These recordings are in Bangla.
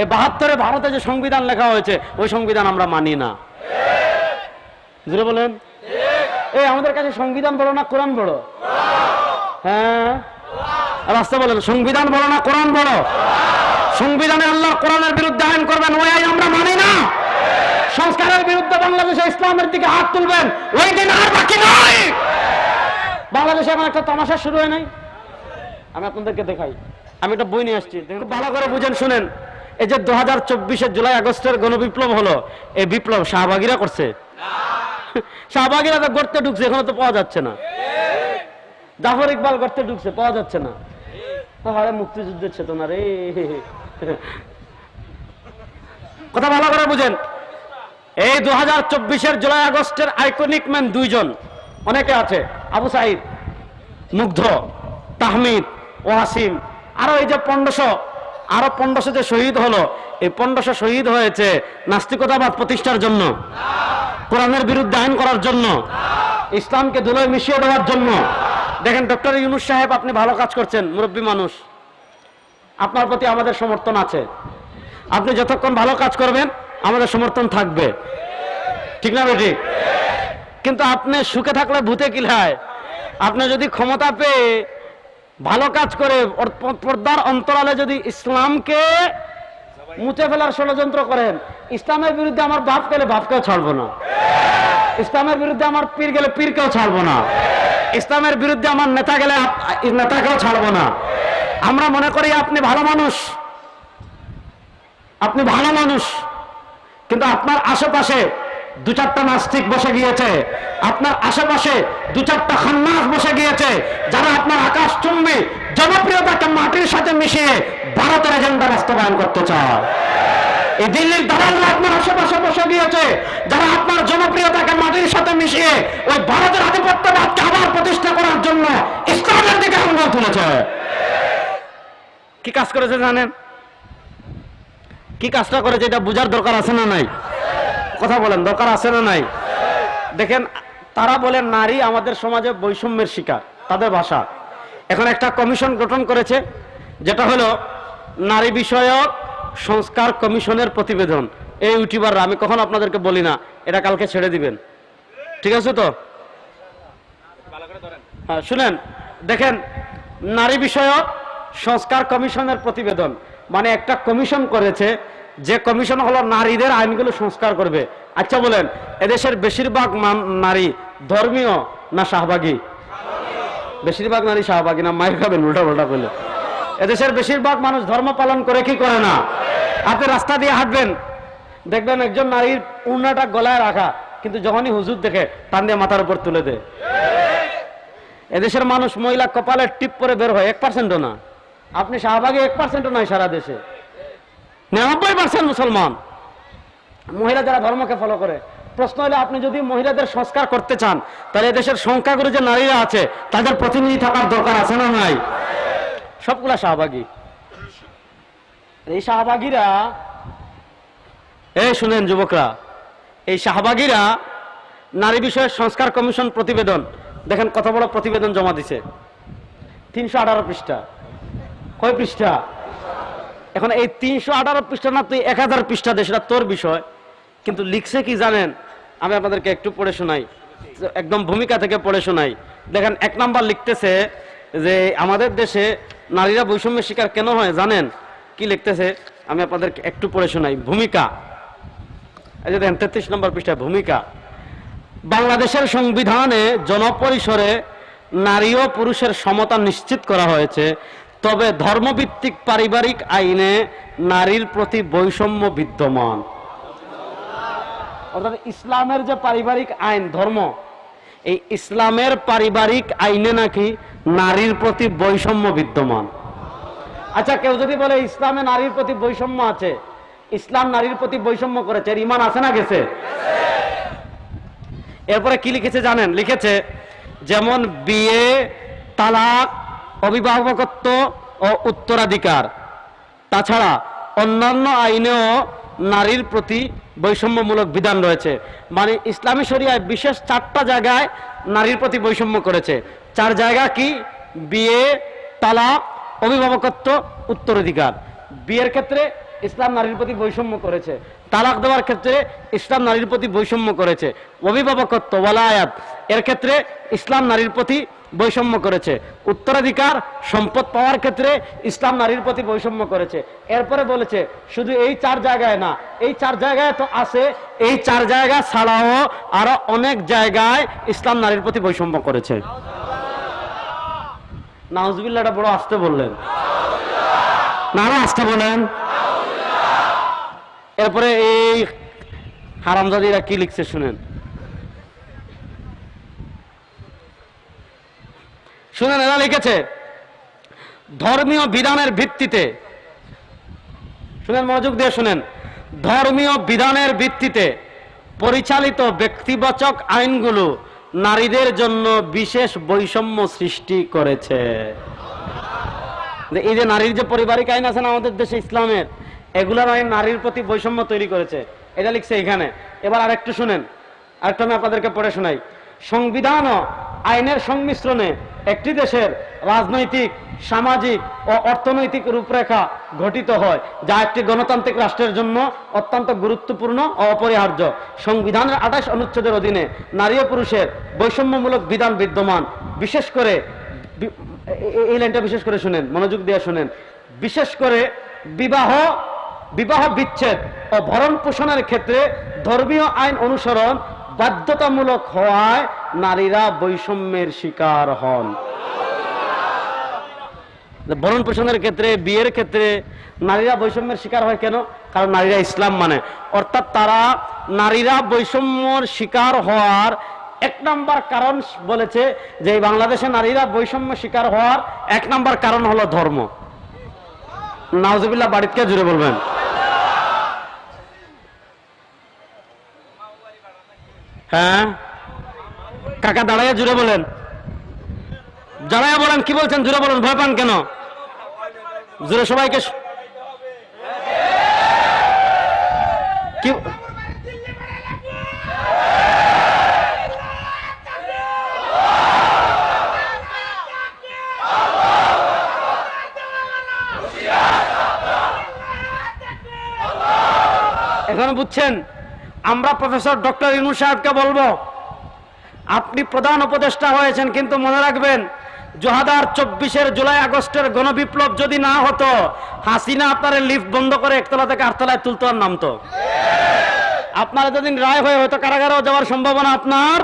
এই বাহাত্তরে ভারতে যে সংবিধান লেখা হয়েছে, ওই সংবিধান আমরা মানি না। জুড়ে বলেন? এই, আমাদের কাছে সংবিধান বড় না কোরআন বড় হ্যাঁ? রাস্তা বলেন, সংবিধান বড় না কোরআন বড় সংবিধানে আল্লাহ কোরআনের বিরুদ্ধে আইন করবেন, ওই আইন আমরা মানি না। সংস্কারের বিরুদ্ধে বাংলাদেশে ইসলামের দিকে হাত তুলবেন, ওই দিন আর বাকি নয়। বাংলাদেশে এখন একটা তামাশা শুরু হয় নাই? আমি আপনাদেরকে দেখাই। আমি একটা বই নিয়ে আসছি ভালো করে বুঝেন, শুনেন। এই যে দু হাজার চব্বিশের জুলাই আগস্টের গণবিপ্লব হলো এই বিপ্লব শাহবাগীরা করছে। শাহবাগীরা তো গড়তে ঢুকছে এখনও তো পাওয়া যাচ্ছে না। জাফর ইকবাল গড়তে ঢুকছে পাওয়া যাচ্ছে না। আরে মুক্তিযুদ্ধের চেতনা রে। কথা ভালো করে বুঝেন। এই দু হাজার চব্বিশের জুলাই আগস্টের আইকনিক ম্যান দুইজন অনেকে আছে আবু সাইদ মুগ্ধ তাহমিদ ওয়াসিম আরও এই যে পনেরোশো আরও পনেরোশো যে শহীদ হলো, এই পনেরোশো শহীদ হয়েছে নাস্তিকতাবাদ প্রতিষ্ঠার জন্য, কোরআনের বিরুদ্ধে আইন করার জন্য, ইসলামকে ধুলোয় মিশিয়ে দেওয়ার জন্য। দেখেন, ডক্টর ইউনুস সাহেব, আপনি ভালো কাজ করছেন, মুরব্বী মানুষ। আপনার প্রতি আমাদের সমর্থন আছে। আপনি যতক্ষণ ভালো কাজ করবেন, আমাদের সমর্থন থাকবে। ঠিক না বেটি? কিন্তু আপনি সুখে থাকলে ভূতে কিলায় আপনি যদি ক্ষমতা পেয়ে ভালো কাজ করে পর্দার অন্তরালে যদি ইসলামকে মুছে ফেলার ষড়যন্ত্র করেন, ইসলামের বিরুদ্ধে আমার বাপ গেলে বাপকেও ছাড়বো না। ইসলামের বিরুদ্ধে আমার পীর গেলে পীরকেও ছাড়বো না। ইসলামের বিরুদ্ধে আমার নেতা গেলে নেতাকেও ছাড়বো না। আমরা মনে করি আপনি ভালো মানুষ। আপনি ভালো মানুষ। কিন্তু আপনার আশেপাশে দু চারটা নাস্তিক বসে গিয়েছে। আপনার আশেপাশে দু চারটা খান্নাস বসে গিয়েছে, যারা আপনার আকাশ চুম্বি জনপ্রিয়তাকে মাটির সাথে মিশিয়ে ভারতের এজেন্ডা বাস্তবায়ন করতে চায়। এই দিল্লির দালালরা আপনার আশেপাশে বসে গিয়েছে, যারা আপনার জনপ্রিয়তাকে মাটির সাথে মিশিয়ে ওই ভারতের আধিপত্যবাদকে আবার প্রতিষ্ঠা করার জন্য ইসলামের দিকে আঙ্গুল তুলেছে। কি কাজ করেছে জানেন? কি কাজটা করেছে এটা বুঝার দরকার আছে না নাই? কথা বলেন দরকার আছে না নাই? দেখেন তারা বলেন নারী আমাদের সমাজে বৈষম্যের শিকার তাদের ভাষা। এখন একটা কমিশন গঠন করেছে যেটা হলো নারী বিষয়ক সংস্কার কমিশনের প্রতিবেদন। এই ইউটিউবাররা আমি কখন আপনাদেরকে বলি না এটা কালকে ছেড়ে দিবেন। ঠিক আছে তো? হ্যাঁ, শুনেন দেখেন নারী বিষয়ক সংস্কার কমিশনের প্রতিবেদন মানে একটা কমিশন করেছে যে কমিশন হলো নারীদের আইনগুলো সংস্কার করবে। আচ্ছা বলেন, এদেশের বেশিরভাগ নারী ধর্মীয় না শাহবাগী? বেশিরভাগ নারী শাহবাগী না? মায়ের খাবেন উল্টা উল্টা করলে এদেশের বেশিরভাগ মানুষ ধর্ম পালন করে কি করে না? আপনি রাস্তা দিয়ে হাঁটবেন, দেখবেন একজন নারীর উন্নাটা গলায় রাখা, কিন্তু যখনই হুজুর দেখে, টান দিয়ে মাথার উপর তুলে দেয়। এদেশের মানুষ মহিলা কপালে টিপ করে বের হয়, এক পার্সেন্টও না। আপনি শাহবাগে এক পার্সেন্টও নয় সারা দেশে। নিরানব্বই পার্সেন্ট মুসলমান। মহিলা যারা ধর্মকে ফলো করে, প্রশ্ন হলে, আপনি যদি মহিলাদের সংস্কার করতে চান, তাহলে দেশের সংখ্যাগুরু যে নারীরা আছে, তাদের প্রতিনিধি থাকার দরকার আছে না নাই? সবগুলা শাহবাগী। এই শাহবাগীরা, এই শুনেন যুবকরা, এই শাহবাগীরা নারী বিষয়ের সংস্কার কমিশন প্রতিবেদন, দেখেন কত বড় প্রতিবেদন জমা দিছে। তিনশো আঠারো পৃষ্ঠা। কয় পৃষ্ঠা? এখন এই তিনশো আঠারো পৃষ্ঠা না, তুই এক হাজার পৃষ্ঠা দে, সেটা তোর বিষয়। কিন্তু লিখছে কি জানেন? আমি আপনাদেরকে একটু পড়ে শোনাই। একদম ভূমিকা থেকে পড়ে শোনাই। দেখেন, এক নাম্বার লিখতেছে যে, আমাদের দেশে নারীরা বৈষম্যের শিকার কেন হয়? জানেন? কি লিখতেছে? আমি আপনাদেরকে একটু পড়ে শোনাই। ভূমিকা। এই যে দেখেন, তেত্রিশ নম্বর পৃষ্ঠায় ভূমিকা। বাংলাদেশের সংবিধানে জনপরিসরে নারী ও পুরুষের সমতা নিশ্চিত করা হয়েছে। তবে ধর্মভিত্তিক পারিবারিক আইনে নারীর প্রতি বৈষম্য বিদ্যমান। অর্থাৎ ইসলামের যে পারিবারিক আইন, ধর্ম, এই ইসলামের পারিবারিক আইনে নাকি নারীর প্রতি বৈষম্য বিদ্যমান। আচ্ছা কেউ যদি বলে ইসলামে নারীর প্রতি বৈষম্য আছে, ইসলাম নারীর প্রতি বৈষম্য করেছে, এর ইমান আছে না গেছে? এরপরে কি লিখেছে জানেন? লিখেছে, যেমন বিয়ে, তালাক অভিভাবকত্ব ও উত্তরাধিকার। তাছাড়া অন্যান্য আইনেও নারীর প্রতি বৈষম্যমূলক বিধান রয়েছে। মানে ইসলামী শরিয়ায় বিশেষ চারটা জায়গায় নারীর প্রতি বৈষম্য করেছে। চার জায়গা কি? বিয়ে, তালাক, অভিভাবকত্ব, উত্তরাধিকার। বিয়ের ক্ষেত্রে ইসলাম নারীর প্রতি বৈষম্য করেছে। তালাক দেওয়ার ক্ষেত্রে ইসলাম নারীর প্রতি বৈষম্য করেছে। অভিভাবকত্ব, ওয়ালায়াত। এর ক্ষেত্রে ইসলাম নারীর প্রতি বৈষম্য করেছে। উত্তরাধিকার, সম্পদ পাওয়ার ক্ষেত্রে ইসলাম নারীর প্রতি বৈষম্য করেছে। এরপরে বলেছে, শুধু এই চার জায়গায় না, এই চার জায়গায় তো আছে, এই চার জায়গা ছাড়াও আরও অনেক জায়গায় ইসলাম নারীর প্রতি বৈষম্য করেছে। নাউজবিল্লাটা বড় আসতে বললেন। না আসতে বলেন। এরপরে এই হারামজাদিরা কি লিখছে শুনেন। শুনেন এরা লিখেছে, ধর্মীয় বিধানের ভিত্তিতে, শুনেন মনোযোগ দিয়ে শুনেন, ধর্মীয় বিধানের ভিত্তিতে পরিচালিত ব্যক্তিবাচক আইনগুলো নারীদের জন্য বিশেষ বৈষম্য সৃষ্টি করেছে। এই যে নারীর যে পারিবারিক আইন আছে না আমাদের দেশে ইসলামের, এগুলোর আইন নারীর প্রতি বৈষম্য তৈরি করেছে। এটা লিখছে এখানে। এবার আরেকটু শুনেন, আরেকটু আমি আপনাদেরকে পড়ে শোনাই। সংবিধান ও আইনের সংমিশ্রণে একটি দেশের রাজনৈতিক, সামাজিক ও অর্থনৈতিক রূপরেখা গঠিত হয়, যা একটি গণতান্ত্রিক রাষ্ট্রের জন্য অত্যন্ত গুরুত্বপূর্ণ ও অপরিহার্য। সংবিধানের আঠাশ অনুচ্ছেদের অধীনে নারী ও পুরুষের বৈষম্যমূলক বিধান বিদ্যমান। বিশেষ করে এই লাইনটা বিশেষ করে শুনেন, মনোযোগ দিয়ে শুনেন। বিশেষ করে বিবাহ বিবাহ বিচ্ছেদ ও ভরণ পোষণের ক্ষেত্রে ধর্মীয় আইন অনুসরণ বাধ্যতামূলক হওয়ায় নারীরা বৈষম্যের শিকার হন। ভরণ পোষণের ক্ষেত্রে, বিয়ের ক্ষেত্রে নারীরা বৈষম্যের শিকার হয় কেন? কারণ নারীরা ইসলাম মানে। অর্থাৎ তারা নারীরা বৈষম্যর শিকার হওয়ার এক নাম্বার কারণ বলেছে যে বাংলাদেশে নারীরা বৈষম্য শিকার হওয়ার এক নাম্বার কারণ হলো ধর্ম। নাওজুবিল্লাহ বাড়িতে জুড়ে বলবেন। হ্যাঁ? কাকা দাঁড়াইয়া জুড়ে বলেন। দাঁড়াইয়া বলেন, কি বলছেন? জুড়ে বলেন, ভয় পান কেন? জুড়ে সবাইকে কি এখন বুঝছেন? আমরা প্রফেসর ডক্টর ইনু সাহেবকে বলব, আপনি প্রধান উপদেষ্টা হয়েছেন, কিন্তু মনে রাখবেন দু হাজার চব্বিশের জুলাই আগস্টের গণবিপ্লব যদি না হতো, হাসিনা আপনার লিফট বন্ধ করে একতলা থেকে আটতলায় তুলতো আর নামতো। আপনার এতদিন রায় হয়ে হয়তো কারাগারেও যাওয়ার সম্ভাবনা আপনার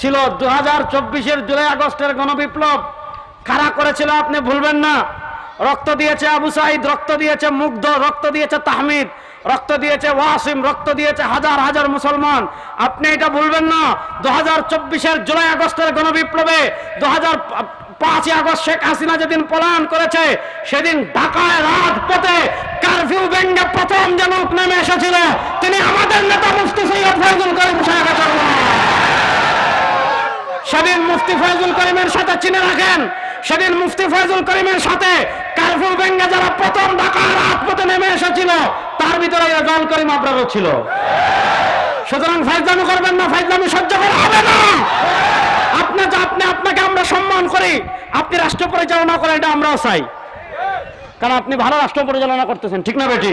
ছিল। দু হাজার চব্বিশের জুলাই আগস্টের গণবিপ্লব কারা করেছিল আপনি ভুলবেন না? রক্ত দিয়েছে আবু সাইদ, রক্ত দিয়েছে মুগ্ধ, রক্ত দিয়েছে তাহমিদ। রক্ত দিয়েছে ওয়াসিম, রক্ত দিয়েছে হাজার হাজার মুসলমান। আপনি এটা ভুলবেন না। দু হাজার চব্বিশের জুলাই আগস্টের গণবিপ্লবে দু হাজার পাঁচই আগস্ট শেখ হাসিনা যেদিন পলায়ন করেছে, সেদিন ঢাকায় রাজপথে কারফিউ ভেঙ্গে প্রথম যে লোক নেমে এসেছিল। তিনি আমাদের নেতা মুফতি সৈয়দ ফয়জুল করিম সেদিন মুফতি ফয়জুল করিমের সাথে চিনে রাখেন সেদিন মুফতি ফয়জুল করিমের সাথে কারফিউ ভেঙ্গে যারা প্রথম ঢাকার রাজপথে নেমে এসেছিল, তার ভিতরে জল করিম আপনারও ছিল। সুতরাং ফাইজলামি করবেন না ফাইজলামি সহ্য করা হবে না। আপনি আপনি, আপনাকে আমরা সম্মান করি। আপনি রাষ্ট্র পরিচালনা করেন, এটা আমরাও চাই। কারণ আপনি ভালো রাষ্ট্র পরিচালনা করতেছেন, ঠিক না বেটি?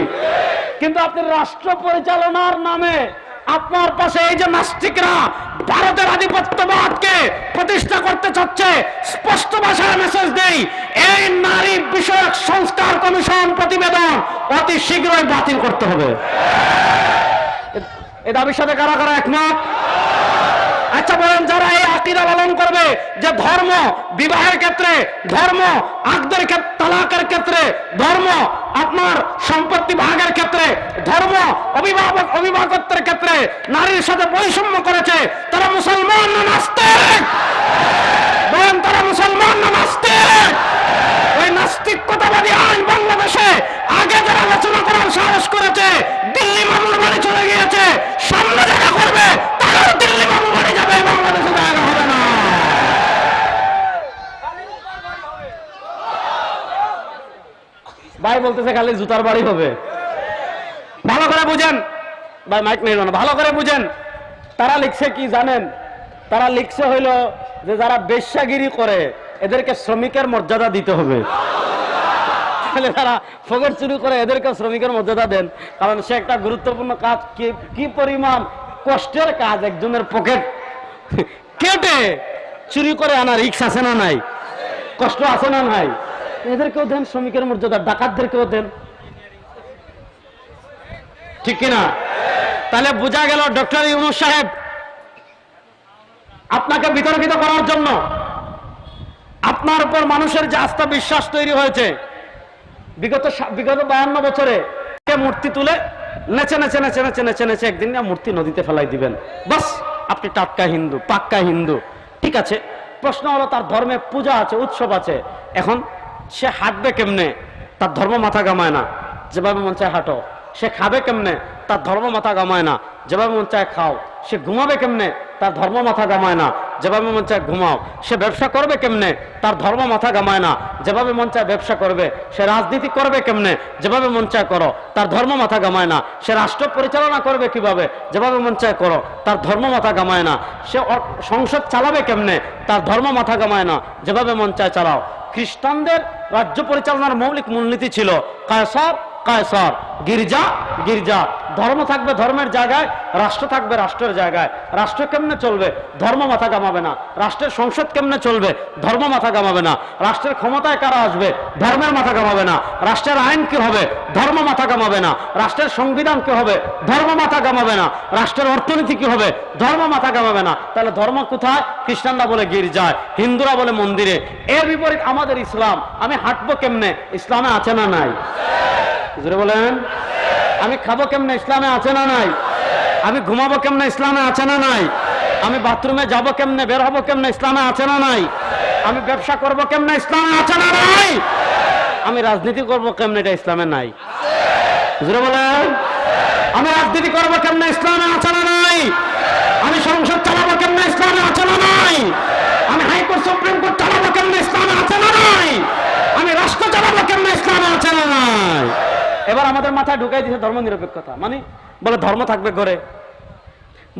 কিন্তু আপনি রাষ্ট্র পরিচালনার নামে আপনার পাশে এই যে নাস্তিকরা ভারতের আধিপত্যবাদকে প্রতিষ্ঠা করতে চাচ্ছে, স্পষ্ট ভাষায় মেসেজ দেই, এই নারী বিষয়ক সংস্কার কমিশন প্রতিবেদন অতি শীঘ্রই বাতিল করতে হবে। এ- দাবির সাথে কারা কারা একমত? আচ্ছা বলেন, যারা এই আকিদা পালন করবে, যে ধর্ম, বিবাহের ক্ষেত্রে, ধর্ম, আকদের তালাকের ক্ষেত্রে, ধর্ম, আপনার সম্পত্তি ভাগের ক্ষেত্রে, ধর্ম, অভিভাবক, অভিভাবকত্বের ক্ষেত্রে, নারীর সাথে বৈষম্য করেছে, তারা মুসলমান না নাস্তিক বলেন তারা মুসলমান না নাস্তিক ওই নাস্তিকতাবাদী আইন বাংলাদেশে আগে যারা আলোচনা করার সাহস করেছে দিল্লি মামুর বাড়ি চলে গিয়েছে সামনে যারা করবে তারাও দিল্লি মামুর বাড়ি যাবে বাংলাদেশে জায়গা হবে না ভাই বলতেছে খালি জুতার বাড়ি হবে। ভালো করে বুঝেন। ভাই মাইক নেই ভালো করে বুঝেন। তারা লিখছে কি জানেন? তারা লিখছে হইল যে যারা বেশ্যাগিরি করে, এদেরকে শ্রমিকের মর্যাদা দিতে হবে। তাহলে তারা ফকেট চুরি করে এদেরকে শ্রমিকের মর্যাদা দেন। কারণ সে একটা গুরুত্বপূর্ণ কাজ কি কি পরিমাণ কষ্টের কাজ একজনের পকেট কেটে চুরি করে আনা রিক্স আছে না নাই? কষ্ট আছে না নাই? এদেরকেও দেন, শ্রমিকের মর্যাদা, ডাকাতদেরকেও দেন। ঠিক কিনা? তাহলে বোঝা গেল ডক্টর ইউনুস সাহেব, আপনাকে বিতর্কিত করার জন্য আপনার উপর মানুষের যে আস্থা বিশ্বাস তৈরি হয়েছে, বিগত বিগত বায়ান্ন বছরে মূর্তি তুলে নেচে নেচে নেচে নেচে নেচে নেচে একদিন মূর্তি নদীতে ফেলাই দিবেন। বাস, আপনি টাটকা হিন্দু, পাক্কা হিন্দু। ঠিক আছে, প্রশ্ন হলো তার ধর্মে পূজা আছে, উৎসব আছে। এখন সে হাঁটবে কেমনে? তার ধর্ম মাথা গামায় না। যেভাবে মন চায় হাঁটো। সে খাবে কেমনে? তার ধর্ম মাথা গামায় না। যেভাবে মন চায় খাও। সে ঘুমাবে কেমনে? তার ধর্ম মাথা গামায় না। যেভাবে মন চায় ঘুমাও। সে ব্যবসা করবে কেমনে? তার ধর্ম মাথা গামায় না। যেভাবে মন চায় ব্যবসা করবে, সে রাজনীতি করবে কেমনে? যেভাবে মন চায় করো। তার ধর্ম মাথা গামায় না। সে রাষ্ট্র পরিচালনা করবে কীভাবে? যেভাবে মন চায় করো। তার ধর্ম মাথা গামায় না। সে সংসদ চালাবে কেমনে? তার ধর্ম মাথা গামায় না। যেভাবে মন চায় চালাও। খ্রিস্টানদের রাজ্য পরিচালনার মৌলিক মূলনীতি ছিল কায়সার কায়সার গির্জা গির্জা। ধর্ম থাকবে ধর্মের জায়গায়, রাষ্ট্র থাকবে রাষ্ট্রের জায়গায়। রাষ্ট্র কেমনে চলবে? ধর্ম মাথা গামাবে না। রাষ্ট্রের সংসদ কেমনে চলবে? ধর্ম মাথা গামাবে না। রাষ্ট্রের ক্ষমতায় কারা আসবে? ধর্মের মাথা গামাবে না। রাষ্ট্রের আইন কি হবে? ধর্ম মাথা গামাবে না। রাষ্ট্রের সংবিধান কি হবে? ধর্ম মাথা গামাবে না। রাষ্ট্রের অর্থনীতি কি হবে? ধর্ম মাথা গামাবে না। তাহলে ধর্ম কোথায়? খ্রিস্টানরা বলে গির্জায়, হিন্দুরা বলে মন্দিরে। এর বিপরীত আমাদের ইসলাম। আমি হাঁটবো কেমনে? ইসলামে আছে না নাই? বলেন। আমি খাব কেমনে, ইসলামে আছে না নাই? আমি ঘুমাবো কেমনে, ইসলামে আছে না নাই? আমি বাথরুমে যাব কেমনে, বের হব কেমনে, ইসলামে আছে না নাই? আমি ব্যবসা করব কেমনে, ইসলামে আছে না নাই? আমি রাজনীতি করব কেমনে, এটা ইসলামে নাই। বলেন। আমি রাজনীতি করব কেমনে, ইসলামে আছে না নাই? আমি সংসদ চালাবো কেমনে, ইসলামে আছে না নাই? আমি হাইকোর্ট, সুপ্রিম কোর্ট চালাবো কেমনে, ইসলামে আছে না নাই? আমি রাষ্ট্র চালাবো কেমনে, ইসলামে আছে না নাই? এবার আমাদের মাথায় ঢুকাই দিয়েছে ধর্ম নিরপেক্ষতা মানে বলে ধর্ম থাকবে ঘরে,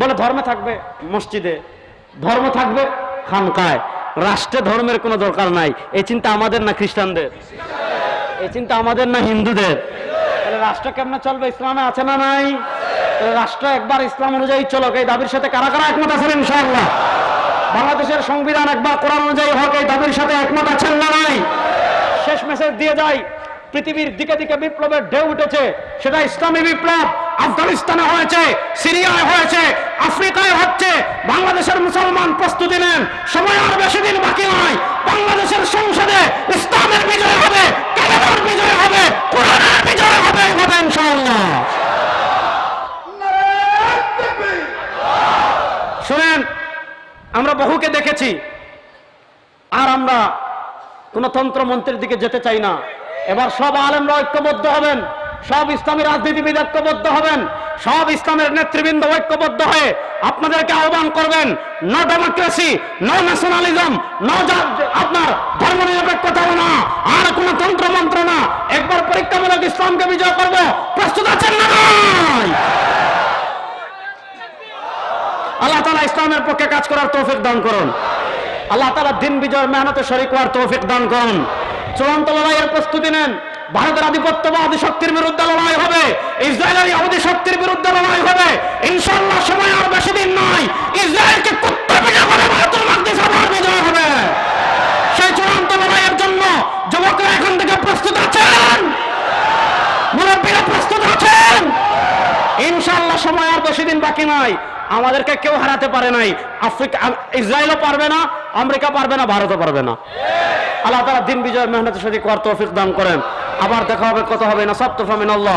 বলে ধর্ম থাকবে মসজিদে, ধর্ম থাকবে খানকায়। রাষ্ট্রে ধর্মের কোনো দরকার নাই। এই চিন্তা আমাদের না খ্রিস্টানদের? এই চিন্তা আমাদের না হিন্দুদের? রাষ্ট্র কেমন চলবে? ইসলামে আছে না নাই? রাষ্ট্র একবার ইসলাম অনুযায়ী চলক। এই দাবির সাথে কারা কারা একমত আছেন ইনশাআল্লাহ? বাংলাদেশের সংবিধান একবার, কোরআন অনুযায়ী হোক, এই দাবির সাথে একমত আছেন না নাই? শেষ মেসেজ দিয়ে যাই। পৃথিবীর দিকে দিকে বিপ্লবের ঢেউ উঠেছে। সেটা ইসলামী বিপ্লব আফগানিস্তানে হয়েছে, সিরিয়ায় হয়েছে, আফ্রিকায় হচ্ছে। বাংলাদেশের মুসলমান প্রস্তুতি নেন, সময় আর বেশি দিন বাকি নয়। বাংলাদেশের সংসদে ইসলামের বিজয় হবে, কালেমার বিজয় হবে, কোরআনের বিজয় হবে হবে ইনশাআল্লাহ। শুনেন, আমরা বহুকে দেখেছি, আর আমরা কোন তন্ত্রমন্ত্রের দিকে যেতে চাই না। এবার সব আলেমরা ঐক্যবদ্ধ হবেন। সব ইসলামী রাজনীতিবিদ ঐক্যবদ্ধ হবেন। সব ইসলামের নেতৃবৃন্দ ঐক্যবদ্ধ হয়ে আপনাদেরকে আহ্বান করবেন, no democracy no nationalism no আপনার ধর্ম নিরপেক্ষতা না, আর কোন তন্ত্রমন্ত্র না। একবার পরীক্ষামূলক ইসলামকে বিজয় করব, প্রস্তুত আছেন না আল্লাহ তালা ইসলামের পক্ষে কাজ করার তৌফিক দান করুন। আল্লাহ তালা দিন বিজয়ের মেহনতে শরিক হওয়ার তৌফিক দান করুন। চূড়ান্ত লড়াইয়ের প্রস্তুতি নেন। ভারতের আধিপত্যবাদী শক্তির বিরুদ্ধে লড়াই হবে। ইসরায়েলের ইহুদি শক্তির বিরুদ্ধে লড়াই হবে। ইনশাল্লাহ সময় আর বেশি দিন নয়। ইসরায়েলকে হবে। সেই চূড়ান্ত জন্য যুবকরা এখন থেকে প্রস্তুত আছেন। প্রস্তুত আছেন। সময় আর বেশি দিন বাকি আমাদেরকে কেউ হারাতে পারে নাই। আফ্রিকা ইসরায়েলও পারবে না, আমেরিকা পারবে না, ভারতও পারবে না। আল্লাহ তারা দিন বিজয় মেহনত সাথে কর তৌফিক দান করেন। আবার দেখা হবে কত হবে না, সব তোফামিন আল্লাহ